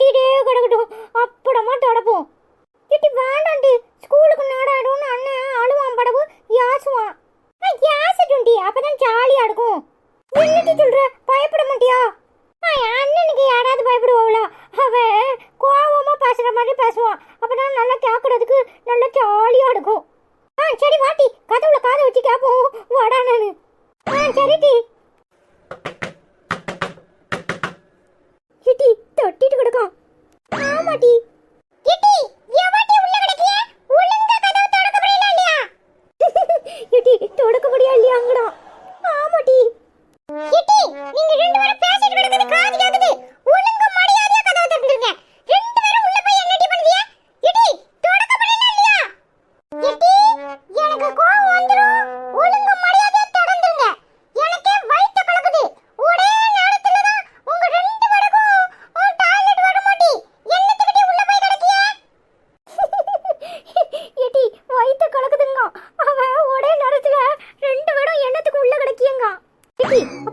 கட்டிக்கிட்டே கிடக்கட்டும். அப்படமா தொடப்போம். கிட்டி வேண்டாண்டி. ஸ்கூலுக்கு நாடாடும்னு அண்ணன் அழுவான் படவு. யாசுவான். யாசட்டும்டி அப்போதான் ஜாலியாக இருக்கும். என்னட்டி சொல்கிற பயப்பட மாட்டியா? ஆ அண்ணனுக்கு யாராவது பயப்படுவாங்களா அவன் கோபமாக பேசுற மாதிரி பேசுவான். அப்பதான் நல்லா கேட்கறதுக்கு நல்லா ஜாலியாக இருக்கும். ஆ சரி வாட்டி கதவுல காதை வச்சு கேட்போம் வாடா வாடானு ஆ சரிட்டி நீங்க ரெண்டு பேரும்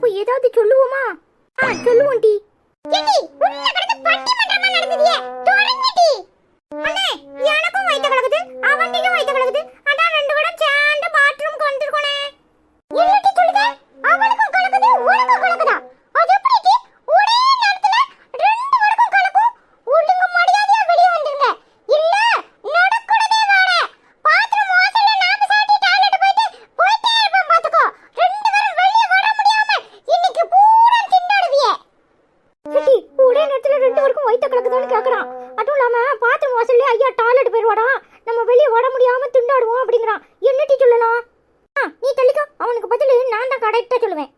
அப்ப ஏதாவது சொல்லுவோமா? ஆ சொல்லுவோம் டி ஒரே நேரத்துல ரெண்டு பேருக்கும் வயிற்று கிடக்குதான்னு கேக்குறான். அதுவும் இல்லாம பாத்ரூம் வாசல்ல ஐயா டாய்லெட் போயிடுவாடா நம்ம வெளியே வர முடியாம திண்டாடுவோம் அப்படிங்கிறான். என்னட்டி சொல்லலாம் நீ தள்ளிக்கோ அவனுக்கு பதில் நான் தான் கரெக்டா சொல்லுவேன்.